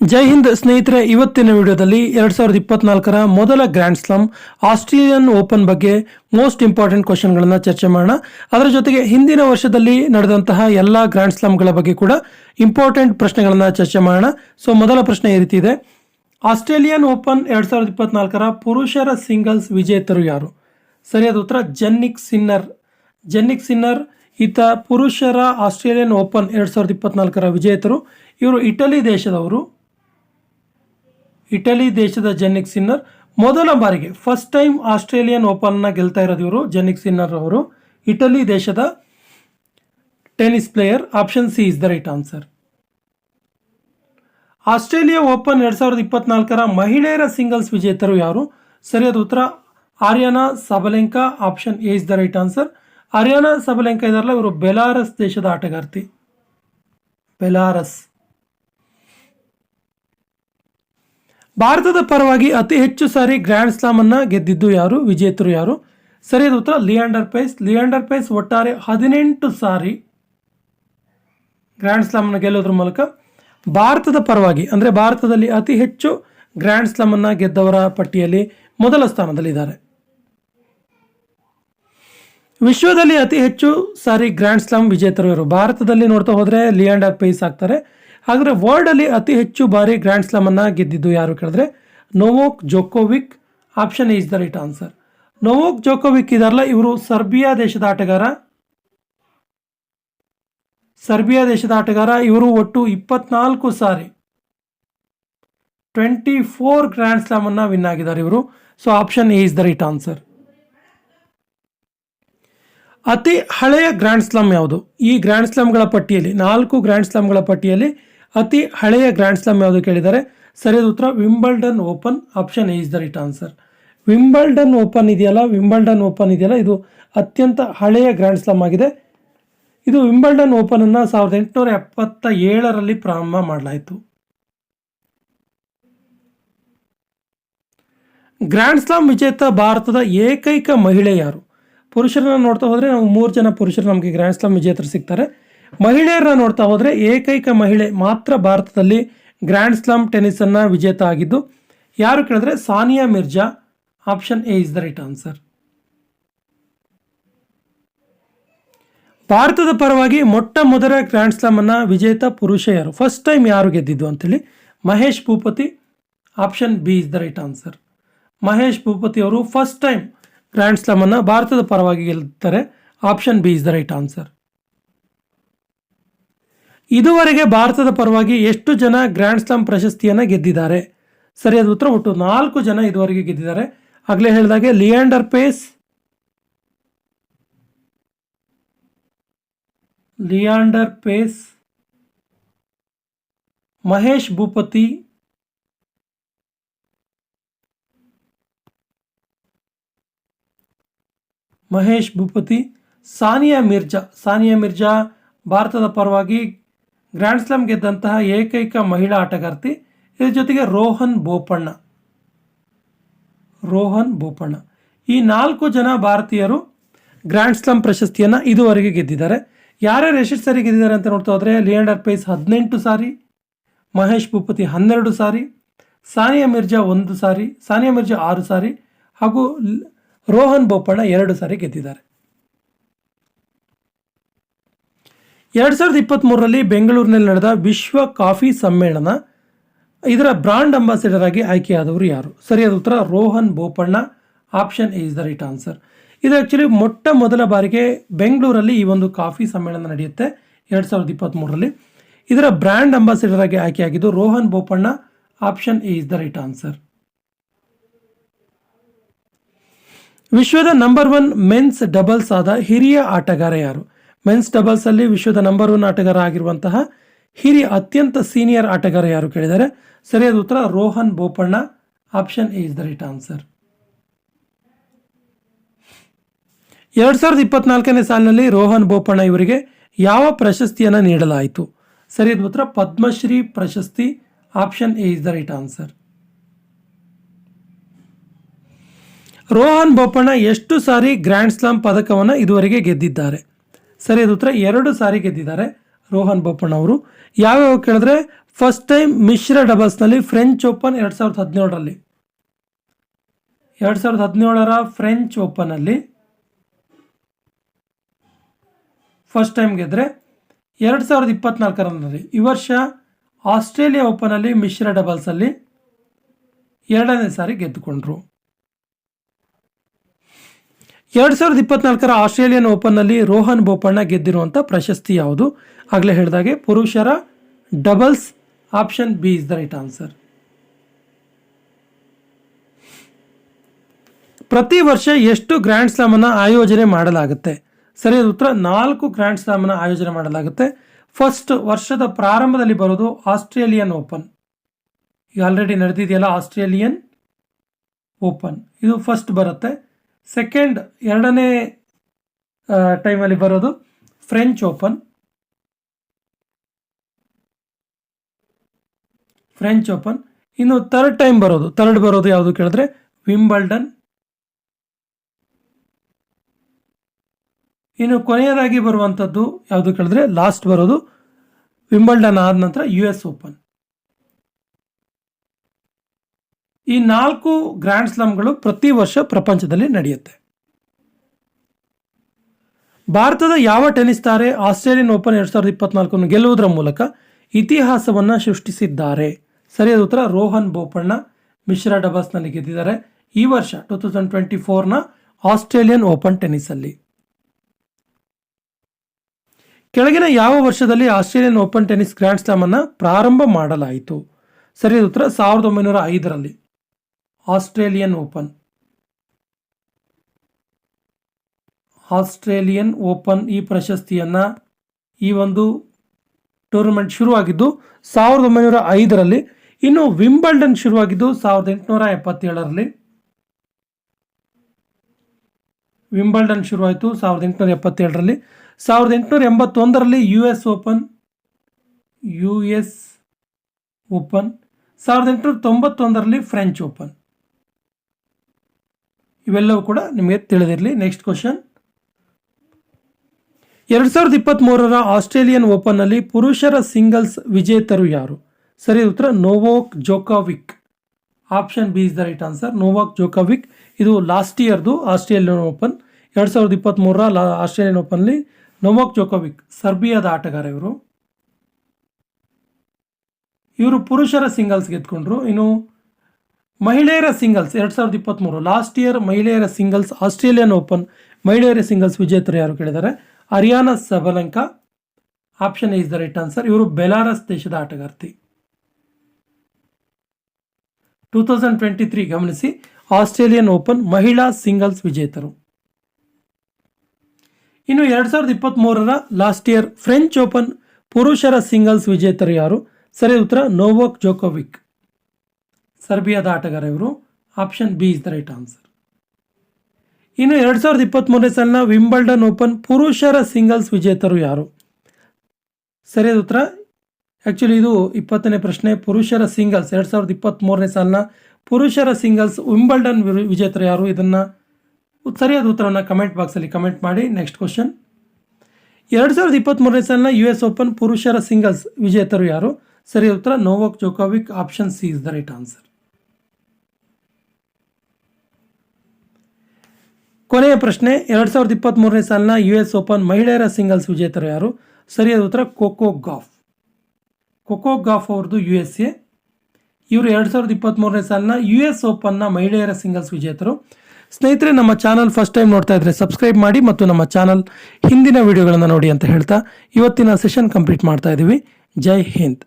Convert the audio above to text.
ಜೈ ಹಿಂದ್ ಸ್ನೇಹಿತರೆ, ಇವತ್ತಿನ ವಿಡಿಯೋದಲ್ಲಿ ಎರಡ್ ಸಾವಿರದ ಇಪ್ಪತ್ನಾಲ್ಕರ ಮೊದಲ ಗ್ರ್ಯಾಂಡ್ ಸ್ಲಮ್ ಆಸ್ಟ್ರೇಲಿಯನ್ ಓಪನ್ ಬಗ್ಗೆ ಮೋಸ್ಟ್ ಇಂಪಾರ್ಟೆಂಟ್ ಕ್ವಶನ್ಗಳನ್ನ ಚರ್ಚೆ ಮಾಡೋಣ. ಅದರ ಜೊತೆಗೆ ಹಿಂದಿನ ವರ್ಷದಲ್ಲಿ ನಡೆದಂತಹ ಎಲ್ಲ ಗ್ರ್ಯಾಂಡ್ ಸ್ಲಮ್ಗಳ ಬಗ್ಗೆ ಕೂಡ ಇಂಪಾರ್ಟೆಂಟ್ ಪ್ರಶ್ನೆಗಳನ್ನ ಚರ್ಚೆ ಮಾಡೋಣ. ಸೊ ಮೊದಲ ಪ್ರಶ್ನೆ ಈ ರೀತಿ ಇದೆ. ಆಸ್ಟ್ರೇಲಿಯನ್ ಓಪನ್ ಎರಡ್ ಸಾವಿರದ ಇಪ್ಪತ್ನಾಲ್ಕರ ಪುರುಷರ ಸಿಂಗಲ್ಸ್ ವಿಜೇತರು ಯಾರು? ಸರಿಯಾದ ಉತ್ತರ, ಜೆನ್ನಿಕ್ ಸಿನ್ನರ್. ಜೆನ್ನಿಕ್ ಸಿನ್ನರ್, ಈತ ಪುರುಷರ ಆಸ್ಟ್ರೇಲಿಯನ್ ಓಪನ್ ಎರಡ್ ಸಾವಿರದ ಇಪ್ಪತ್ನಾಲ್ಕರ ವಿಜೇತರು. ಇವರು ಇಟಲಿ ದೇಶದವರು. ಇಟಲಿ ದೇಶದ ಜೆನ್ನಿಕ್ ಸಿನ್ನರ್ ಮೊದಲ ಬಾರಿಗೆ ಫಸ್ಟ್ ಟೈಮ್ ಆಸ್ಟ್ರೇಲಿಯನ್ ಓಪನ್ನ ಗೆಲ್ತಾ ಇರೋದು ಇವರು ಜೆನ್ನಿಕ್ ಸಿನ್ನರ್ ಅವರು. ಇಟಲಿ ದೇಶದ tennis player option C is the right answer Australia open ಎರಡು ಸಾವಿರದ ಇಪ್ಪತ್ನಾಲ್ಕರ ಮಹಿಳೆಯರ ಸಿಂಗಲ್ಸ್ ವಿಜೇತರು ಯಾರು? ಸರಿಯಾದ ಉತ್ತರ. Aryna Sabalenka option A is the right answer Aryna Sabalenka ಇದಾರಲ್ಲ, ಇವರು ಬೆಲಾರಸ್ ದೇಶದ ಆಟಗಾರ್ತಿ. ಬೆಲಾರಸ್. ಭಾರತದ ಪರವಾಗಿ ಅತಿ ಹೆಚ್ಚು ಸಾರಿ ಗ್ರ್ಯಾಂಡ್ ಸ್ಲಾಮ್ ಅನ್ನ ಗೆದ್ದಿದ್ದು ಯಾರು? ವಿಜೇತರು ಯಾರು? ಸರಿಯಾದ ಉತ್ತರ, ಲಿಯಾಂಡರ್ ಪೈಸ್. ಲಿಯಾಂಡರ್ ಪೈಸ್ ಒಟ್ಟಾರೆ ಹದಿನೆಂಟು ಸಾರಿ ಗ್ರ್ಯಾಂಡ್ ಸ್ಲಾಮ್ ಅನ್ನು ಗೆಲ್ಲೋದ್ರ ಮೂಲಕ ಭಾರತದ ಪರವಾಗಿ, ಅಂದರೆ ಭಾರತದಲ್ಲಿ ಅತಿ ಹೆಚ್ಚು ಗ್ರ್ಯಾಂಡ್ ಸ್ಲಾಮ್ ಅನ್ನ ಗೆದ್ದವರ ಪಟ್ಟಿಯಲ್ಲಿ ಮೊದಲ ಸ್ಥಾನದಲ್ಲಿದ್ದಾರೆ. ವಿಶ್ವದಲ್ಲಿ ಅತಿ ಹೆಚ್ಚು ಸಾರಿ ಗ್ರ್ಯಾಂಡ್ ಸ್ಲಾಮ್ ವಿಜೇತರು ಇವರು ಭಾರತದಲ್ಲಿ ನೋಡ್ತಾ ಹೋದರೆ ಲಿಯಾಂಡರ್ ಪೈಸ್ ಆಗ್ತಾರೆ. ಹಾಗಾದರೆ ವರ್ಲ್ಡಲ್ಲಿ ಅತಿ ಹೆಚ್ಚು ಬಾರಿ ಗ್ರ್ಯಾಂಡ್ ಸ್ಲಾಮ್ ಅನ್ನ ಗೆದ್ದಿದ್ದು ಯಾರು ಕೇಳಿದ್ರೆ Novak Djokovic. Option is the right answer Novak Djokovic ಇದಾರಲ್ಲ ಇವರು ಸರ್ಬಿಯಾ ದೇಶದ ಆಟಗಾರ. ಸರ್ಬಿಯಾ ದೇಶದ ಆಟಗಾರ, ಇವರು ಒಟ್ಟು ಇಪ್ಪತ್ನಾಲ್ಕು ಸಾರಿ ಟ್ವೆಂಟಿ ಫೋರ್ ಗ್ರ್ಯಾಂಡ್ ಸ್ಲಾಮ್ ಅನ್ನ ವಿನ್ ಆಗಿದ್ದಾರೆ ಇವರು. So option is the right answer ಅತಿ ಹಳೆಯ ಗ್ರ್ಯಾಂಡ್ ಸ್ಲಾಮ್ ಯಾವುದು? ಈ ಗ್ರ್ಯಾಂಡ್ ಸ್ಲಾಮ್ಗಳ ಪಟ್ಟಿಯಲ್ಲಿ, ನಾಲ್ಕು ಗ್ರ್ಯಾಂಡ್ ಸ್ಲಾಮ್ಗಳ ಪಟ್ಟಿಯಲ್ಲಿ ಅತಿ ಹಳೆಯ ಗ್ರ್ಯಾಂಡ್ ಸ್ಲಾಮ್ ಯಾವುದು ಕೇಳಿದ್ದಾರೆ ಸರಿಯಾದ ಉತ್ತರ Wimbledon open, option A is the right answer. Wimbledon open ಇದೆಯಲ್ಲ? ವಿಂಬಲ್ಡನ್ ಓಪನ್ ಇದೆಯಲ್ಲ? ಇದು ಅತ್ಯಂತ ಹಳೆಯ ಗ್ರ್ಯಾಂಡ್ ಸ್ಲಾಮ್ ಆಗಿದೆ. ಇದು ವಿಂಬಲ್ಡನ್ ಓಪನ್ ಅನ್ನ ಸಾವಿರದ ಎಂಟುನೂರ ಎಪ್ಪತ್ತ ಏಳರಲ್ಲಿ ಪ್ರಾರಂಭ ಮಾಡಲಾಯಿತು. ಗ್ರ್ಯಾಂಡ್ ಸ್ಲಾಮ್ ವಿಜೇತ ಭಾರತದ ಏಕೈಕ ಮಹಿಳೆ ಯಾರು? ಪುರುಷರನ್ನ ನೋಡ್ತಾ ಹೋದರೆ ನಾವು ಮೂರು ಜನ ಪುರುಷರು ನಮಗೆ ಗ್ರ್ಯಾಂಡ್ ಸ್ಲಾಮ್ ವಿಜೇತರು ಸಿಗ್ತಾರೆ. ಮಹಿಳೆಯರನ್ನ ನೋಡ್ತಾ ಹೋದರೆ ಏಕೈಕ ಮಹಿಳೆ ಮಾತ್ರ ಭಾರತದಲ್ಲಿ ಗ್ರ್ಯಾಂಡ್ ಸ್ಲಾಮ್ ಟೆನ್ನಿಸನ್ನು ವಿಜೇತ ಆಗಿದ್ದು, ಯಾರು ಕೇಳಿದ್ರೆ Sania Mirza? Option A is the right answer ಭಾರತದ ಪರವಾಗಿ ಮೊಟ್ಟ ಮೊದಲ ಗ್ರ್ಯಾಂಡ್ ಸ್ಲಾಮ್ ಅನ್ನ ವಿಜೇತ ಪುರುಷ ಯಾರು? ಫಸ್ಟ್ ಟೈಮ್ ಯಾರು ಗೆದ್ದಿದ್ದು ಅಂತೇಳಿ Mahesh Bhupathi option B is the right answer Mahesh Bhupathi ಅವರು ಫಸ್ಟ್ ಟೈಮ್ ಗ್ರ್ಯಾಂಡ್ ಸ್ಲಾಮ್ ಅನ್ನ ಭಾರತದ ಪರವಾಗಿ ಗೆಲ್ತಾರೆ. Option B is the right answer ಇದುವರೆಗೆ ಭಾರತದ ಪರವಾಗಿ ಎಷ್ಟು ಜನ ಗ್ರ್ಯಾಂಡ್ ಸ್ಲಾಮ್ ಪ್ರಶಸ್ತಿಯನ್ನು ಗೆದ್ದಿದ್ದಾರೆ? ಸರಿಯಾದ ಉತ್ತರ ಒಟ್ಟು ನಾಲ್ಕು ಜನ ಇದುವರೆಗೆ ಗೆದ್ದಿದ್ದಾರೆ. ಆಗಲೇ ಹೇಳಿದಾಗೆ ಲಿಯಾಂಡರ್ ಪೇಸ್ ಲಿಯಾಂಡರ್ ಪೇಸ್ ಮಹೇಶ್ ಭೂಪತಿ ಮಹೇಶ್, ಭೂಪತಿ, ಸಾನಿಯಾ ಮಿರ್ಜಾ. ಸಾನಿಯಾ ಮಿರ್ಜಾ ಭಾರತದ ಪರವಾಗಿ ಗ್ರ್ಯಾಂಡ್ ಸ್ಲಾಮ್ ಗೆದ್ದಂತಹ ಏಕೈಕ ಮಹಿಳಾ ಆಟಗಾರ್ತಿ. ಇದರ ಜೊತೆಗೆ ರೋಹನ್ ಬೋಪಣ್ಣ. ರೋಹನ್ ಬೋಪಣ್ಣ. ಈ ನಾಲ್ಕು ಜನ ಭಾರತೀಯರು ಗ್ರ್ಯಾಂಡ್ ಸ್ಲಾಮ್ ಪ್ರಶಸ್ತಿಯನ್ನು ಇದುವರೆಗೆ ಗೆದ್ದಿದ್ದಾರೆ. ಯಾರ್ಯಾರು ಎಷ್ಟು ಸಾರಿ ಗೆದ್ದಿದ್ದಾರೆ ಅಂತ ನೋಡ್ತಾ ಹೋದರೆ ಲಿಯಾಂಡರ್ ಪೈಸ್ ಹದಿನೆಂಟು ಸಾರಿ, ಮಹೇಶ್, ಭೂಪತಿ ಹನ್ನೆರಡು ಸಾರಿ, ಸಾನಿಯಾ ಮಿರ್ಜಾ ಒಂದು ಸಾರಿ, ಸಾನಿಯಾ ಮಿರ್ಜಾ ಆರು ಸಾರಿ ಹಾಗೂ ರೋಹನ್ ಬೋಪಣ್ಣ ಎರಡು ಸಾರಿ ಗೆದ್ದಿದ್ದಾರೆ. ಎರಡು ಸಾವಿರದ ಇಪ್ಪತ್ತ್ಮೂರರಲ್ಲಿ ಬೆಂಗಳೂರಿನಲ್ಲಿ ನಡೆದ ವಿಶ್ವ ಕಾಫಿ ಸಮ್ಮೇಳನ, ಇದರ ಬ್ರಾಂಡ್ ಅಂಬಾಸಿಡರ್ ಆಗಿ ಆಯ್ಕೆಯಾದವರು ಯಾರು? ಸರಿಯಾದ ಉತ್ತರ, Rohan Bopanna. Option is the right answer. ಇದು ಆ್ಯಕ್ಚುಲಿ ಮೊಟ್ಟ ಮೊದಲ ಬಾರಿಗೆ ಬೆಂಗಳೂರಲ್ಲಿ ಈ ಒಂದು ಕಾಫಿ ಸಮ್ಮೇಳನ ನಡೆಯುತ್ತೆ ಎರಡು ಸಾವಿರದ ಇಪ್ಪತ್ತ್ಮೂರರಲ್ಲಿ ಇದರ ಬ್ರ್ಯಾಂಡ್ ಅಂಬಾಸಿಡರ್ ಆಗಿ ಆಯ್ಕೆಯಾಗಿದ್ದು Rohan Bopanna. Option is the right answer. ವಿಶ್ವದ ನಂಬರ್ ಒನ್ ಮೆನ್ಸ್ ಡಬಲ್ಸ್ ಆದ ಹಿರಿಯ ಆಟಗಾರ ಯಾರು? ಮೆನ್ಸ್ ಡಬಲ್ಸ್ ಅಲ್ಲಿ ವಿಶ್ವದ ನಂಬರ್ ಒನ್ ಆಟಗಾರ ಆಗಿರುವಂತಹ ಹಿರಿಯ ಅತ್ಯಂತ ಸೀನಿಯರ್ ಆಟಗಾರ ಯಾರು ಕೇಳಿದರೆ? ಸರಿಯಾದ ಉತ್ತರ Rohan Bopanna. Option A is the right answer ಎರಡ್ ಸಾವಿರದ ಇಪ್ಪತ್ನಾಲ್ಕನೇ ಸಾಲಿನಲ್ಲಿ ರೋಹನ್ ಬೋಪಣ್ಣ ಇವರಿಗೆ ಯಾವ ಪ್ರಶಸ್ತಿಯನ್ನು ನೀಡಲಾಯಿತು? ಸರಿಯಾದ ಉತ್ತರ ಪದ್ಮಶ್ರೀ ಪ್ರಶಸ್ತಿ. Option A is the right answer Rohan Bopanna ಎಷ್ಟು ಸಾರಿ ಗ್ರ್ಯಾಂಡ್ ಸ್ಲಾಮ್ ಪದಕವನ್ನು ಇದುವರೆಗೆ ಗೆದ್ದಿದ್ದಾರೆ? ಸರಿಯಾದ ಉತ್ತರ ಎರಡು ಸಾರಿ ಗೆದ್ದಿದ್ದಾರೆ ರೋಹನ್ ಬೋಪಣ್ಣ ಅವರು. ಯಾವ್ಯಾವ ಕೇಳಿದ್ರೆ ಫಸ್ಟ್ ಟೈಮ್ ಮಿಶ್ರ ಡಬಲ್ಸ್ನಲ್ಲಿ ಫ್ರೆಂಚ್ ಓಪನ್ ಎರಡು ಸಾವಿರದ ಹದಿನೇಳರಲ್ಲಿ. ಎರಡು ಸಾವಿರದ ಹದಿನೇಳರ ಫ್ರೆಂಚ್ ಓಪನಲ್ಲಿ ಫಸ್ಟ್ ಟೈಮ್ ಗೆದ್ದರೆ ಎರಡು ಸಾವಿರದ ಇಪ್ಪತ್ನಾಲ್ಕರಲ್ಲಿ. ಈ ವರ್ಷ ಆಸ್ಟ್ರೇಲಿಯಾ ಓಪನಲ್ಲಿ ಮಿಶ್ರ ಡಬಲ್ಸಲ್ಲಿ ಎರಡನೇ ಸಾರಿ ಗೆದ್ದುಕೊಂಡ್ರು. ಎರಡು ಸಾವಿರದ ಇಪ್ಪತ್ನಾಲ್ಕರ ಆಸ್ಟ್ರೇಲಿಯನ್ ಓಪನ್ನಲ್ಲಿ ರೋಹನ್ ಬೋಪಣ್ಣ ಗೆದ್ದಿರುವಂಥ ಪ್ರಶಸ್ತಿ ಯಾವುದು? ಆಗಲೇ ಹೇಳಿದಾಗೆ ಪುರುಷರ doubles option B is the right answer. ಪ್ರತಿ ವರ್ಷ ಎಷ್ಟು ಗ್ರ್ಯಾಂಡ್ ಸ್ಲಾಮನ್ನು ಆಯೋಜನೆ ಮಾಡಲಾಗುತ್ತೆ? ಸರಿಯಾದ ಉತ್ತರ, ನಾಲ್ಕು ಗ್ರ್ಯಾಂಡ್ ಸ್ಲಾಮನ್ನು ಆಯೋಜನೆ ಮಾಡಲಾಗುತ್ತೆ. ಫಸ್ಟ್ ವರ್ಷದ ಪ್ರಾರಂಭದಲ್ಲಿ ಬರೋದು ಆಸ್ಟ್ರೇಲಿಯನ್ ಓಪನ್. ಈಗ ಆಲ್ರೆಡಿ ನಡೆದಿದೆಯಲ್ಲ ಆಸ್ಟ್ರೇಲಿಯನ್ ಓಪನ್. ಇದು ಫಸ್ಟ್ ಬರುತ್ತೆ. ಸೆಕೆಂಡ್ ಎರಡನೇ ಟೈಮಲ್ಲಿ ಬರೋದು ಫ್ರೆಂಚ್ ಓಪನ್ ಫ್ರೆಂಚ್ ಓಪನ್ ಇನ್ನು ಥರ್ಡ್ ಟೈಮ್ ಬರೋದು. ಥರ್ಡ್ ಬರೋದು ಯಾವುದು ಕೇಳಿದ್ರೆ ವಿಂಬಲ್ಡನ್ ಇನ್ನು ಕೊನೆಯದಾಗಿ ಬರುವಂಥದ್ದು ಯಾವುದು ಕೇಳಿದ್ರೆ ಲಾಸ್ಟ್ ಬರೋದು ವಿಂಬಲ್ಡನ್ ಆದ ನಂತರ ಯು ಎಸ್ ಓಪನ್ ಈ ನಾಲ್ಕು ಗ್ರ್ಯಾಂಡ್ ಸ್ಲಮ್ಗಳು ಪ್ರತಿ ವರ್ಷ ಪ್ರಪಂಚದಲ್ಲಿ ನಡೆಯುತ್ತೆ. ಭಾರತದ ಯಾವ ಟೆನಿಸ್ ತಾರೆ ಆಸ್ಟ್ರೇಲಿಯನ್ ಓಪನ್ ಎರಡು ಸಾವಿರದ ಇಪ್ಪತ್ನಾಲ್ಕನ್ನು ಗೆಲ್ಲುವುದರ ಮೂಲಕ ಇತಿಹಾಸವನ್ನು ಸೃಷ್ಟಿಸಿದ್ದಾರೆ. ಸರಿಯಾದ ಉತ್ತರ, ರೋಹನ್ ಬೋಪಣ್ಣ ಮಿಶ್ರ ಡಬಲ್ಸ್ನಲ್ಲಿ ಗೆದ್ದಿದ್ದಾರೆ. ಈ ವರ್ಷ ಟೂ ತೌಸಂಡ್ ಟ್ವೆಂಟಿ ಫೋರ್ನ ಆಸ್ಟ್ರೇಲಿಯನ್ ಓಪನ್ ಟೆನ್ನಿಸಲ್ಲಿ ಕೆಳಗಿನ ಯಾವ ವರ್ಷದಲ್ಲಿ ಆಸ್ಟ್ರೇಲಿಯನ್ ಓಪನ್ ಟೆನಿಸ್ ಗ್ರ್ಯಾಂಡ್ ಸ್ಲಾಮನ್ನು ಪ್ರಾರಂಭ ಮಾಡಲಾಯಿತು? ಸರಿಯಾದ ಉತ್ತರ, ಸಾವಿರದ ಒಂಬೈನೂರ ಐದರಲ್ಲಿ. Australian open. ಆಸ್ಟ್ರೇಲಿಯನ್ ಓಪನ್ ಈ ಪ್ರಶಸ್ತಿಯನ್ನು ಈ ಒಂದು ಟೂರ್ನಮೆಂಟ್ ಶುರುವಾಗಿದ್ದು ಸಾವಿರದ ಒಂಬೈನೂರ ಐದರಲ್ಲಿ, ಇನ್ನು ವಿಂಬಲ್ಡನ್ ಶುರುವಾಗಿದ್ದು ಸಾವಿರದ ಎಂಟುನೂರ ಎಪ್ಪತ್ತೇಳರಲ್ಲಿ. ವಿಂಬಲ್ಡನ್ ಶುರುವಾಯಿತು ಸಾವಿರದ ಎಂಟುನೂರ ಎಪ್ಪತ್ತೇಳರಲ್ಲಿ. ಸಾವಿರದ ಎಂಟುನೂರ ಎಂಬತ್ತೊಂದರಲ್ಲಿ U S open U S open. ಸಾವಿರದ ಎಂಟುನೂರ ತೊಂಬತ್ತೊಂದರಲ್ಲಿ ಫ್ರೆಂಚ್ ಓಪನ್. ಇವೆಲ್ಲವೂ ಕೂಡ ನಿಮಗೆ ತಿಳಿದಿರಲಿ. ನೆಕ್ಸ್ಟ್ ಕ್ವಶನ್ ಎರಡು ಸಾವಿರದ ಇಪ್ಪತ್ತ್ಮೂರರ ಆಸ್ಟ್ರೇಲಿಯನ್ ಓಪನ್ನಲ್ಲಿ ಪುರುಷರ ಸಿಂಗಲ್ಸ್ ವಿಜೇತರು ಯಾರು? ಸರಿ, ಉತ್ತರ Novak Djokovic. Option B is the right answer Novak Djokovic. ಇದು ಲಾಸ್ಟ್ ಇಯರ್ದು ಆಸ್ಟ್ರೇಲಿಯನ್ ಓಪನ್. ಎರಡು ಸಾವಿರದ ಇಪ್ಪತ್ತ್ಮೂರರ ಲಾ, ಆಸ್ಟ್ರೇಲಿಯನ್ ಓಪನ್ಲಿ ನೋವಾಕ್ ಜೋಕೋವಿಕ್, ಸರ್ಬಿಯಾದ ಆಟಗಾರ ಇವರು. ಇವರು ಪುರುಷರ ಸಿಂಗಲ್ಸ್ ಗೆದ್ಕೊಂಡ್ರು. ಇನ್ನು ಮಹಿಳೆಯರ ಸಿಂಗಲ್ಸ್ ಎರಡು ಸಾವಿರದ ಇಪ್ಪತ್ತ್ಮೂರು ಲಾಸ್ಟ್ ಇಯರ್ ಮಹಿಳೆಯರ ಸಿಂಗಲ್ಸ್ ಆಸ್ಟ್ರೇಲಿಯನ್ ಓಪನ್ ಮಹಿಳೆಯರ ಸಿಂಗಲ್ಸ್ ವಿಜೇತರು ಯಾರು ಕೇಳಿದ್ದಾರೆ Aryna Sabalenka option is the right answer ಇವರು ಬೆಲಾರಸ್ ದೇಶದ ಆಟಗಾರ್ತಿ. ಟೂ ತೌಸಂಡ್ ಟ್ವೆಂಟಿ ತ್ರೀ ಗಮನಿಸಿ. ಆಸ್ಟ್ರೇಲಿಯನ್ ಓಪನ್ ಮಹಿಳಾ ಸಿಂಗಲ್ಸ್ ವಿಜೇತರು. ಇನ್ನು ಎರಡು ಸಾವಿರದ ಇಪ್ಪತ್ತ್ಮೂರರ ಲಾಸ್ಟ್ ಇಯರ್ ಫ್ರೆಂಚ್ ಓಪನ್ ಪುರುಷರ ಸಿಂಗಲ್ಸ್ ವಿಜೇತರು ಯಾರು? ಸರಿ ಉತ್ತರ ನೋವಾಕ್ ಜೋಕೋವಿಕ್ ಸರ್ಬಿಯಾದ ಆಟಗಾರ ಇವರು. Option B is the right answer ಇನ್ನು ಎರಡು ಸಾವಿರದ ಇಪ್ಪತ್ತ್ಮೂರನೇ ಸಾಲಿನ ವಿಂಬಲ್ಡನ್ ಓಪನ್ ಪುರುಷರ ಸಿಂಗಲ್ಸ್ ವಿಜೇತರು ಯಾರು? ಸರಿಯಾದ ಉತ್ತರ? ಆ್ಯಕ್ಚುಲಿ ಇದು ಇಪ್ಪತ್ತನೇ ಪ್ರಶ್ನೆ. ಪುರುಷರ ಸಿಂಗಲ್ಸ್ ಎರಡು ಸಾವಿರದ ಇಪ್ಪತ್ತ್ಮೂರನೇ ಸಾಲಿನ ಪುರುಷರ ಸಿಂಗಲ್ಸ್ ವಿಂಬಲ್ಡನ್ ವಿಜೇತರು ಯಾರು? ಇದನ್ನು ಸರಿಯಾದ ಉತ್ತರವನ್ನು ಕಮೆಂಟ್ ಬಾಕ್ಸಲ್ಲಿ ಕಮೆಂಟ್ ಮಾಡಿ. ನೆಕ್ಸ್ಟ್ ಕ್ವಶನ್ ಎರಡು ಸಾವಿರದ ಇಪ್ಪತ್ತ್ಮೂರನೇ ಸಾಲಿನ ಯು ಎಸ್ ಓಪನ್ ಪುರುಷರ ಸಿಂಗಲ್ಸ್ ವಿಜೇತರು ಯಾರು? ಸರಿಯಾದ ಉತ್ತರ? Novak Djokovic option C is the right answer ಕೊನೆಯ ಪ್ರಶ್ನೆ, ಎರಡು ಸಾವಿರದ ಇಪ್ಪತ್ತ್ಮೂರನೇ ಸಾಲಿನ ಯು ಎಸ್ ಓಪನ್ ಮಹಿಳೆಯರ ಸಿಂಗಲ್ಸ್ ವಿಜೇತರು ಯಾರು? ಸರಿಯಾದ ಉತ್ತರ, ಕೊಕೋ ಗಾಫ್. ಕೊಕೋ ಗಾಫ್ ಅವ್ರದ್ದು ಯು ಎಸ್ ಎ ಇವರು ಎರಡು ಸಾವಿರದ ಇಪ್ಪತ್ತ್ಮೂರನೇ ಸಾಲಿನ ಯು ಎಸ್ ಓಪನ್ನ ಮಹಿಳೆಯರ ಸಿಂಗಲ್ಸ್ ವಿಜೇತರು. ಸ್ನೇಹಿತರೆ, ನಮ್ಮ ಚಾನಲ್ ಫಸ್ಟ್ ಟೈಮ್ ನೋಡ್ತಾ ಇದ್ರೆ ಸಬ್ಸ್ಕ್ರೈಬ್ ಮಾಡಿ ಮತ್ತು ನಮ್ಮ ಚಾನಲ್ ಹಿಂದಿನ ವಿಡಿಯೋಗಳನ್ನು ನೋಡಿ ಅಂತ ಹೇಳ್ತಾ ಇವತ್ತಿನ ಸೆಷನ್ ಕಂಪ್ಲೀಟ್ ಮಾಡ್ತಾ ಇದ್ದೀವಿ ಜೈ ಹಿಂದ್.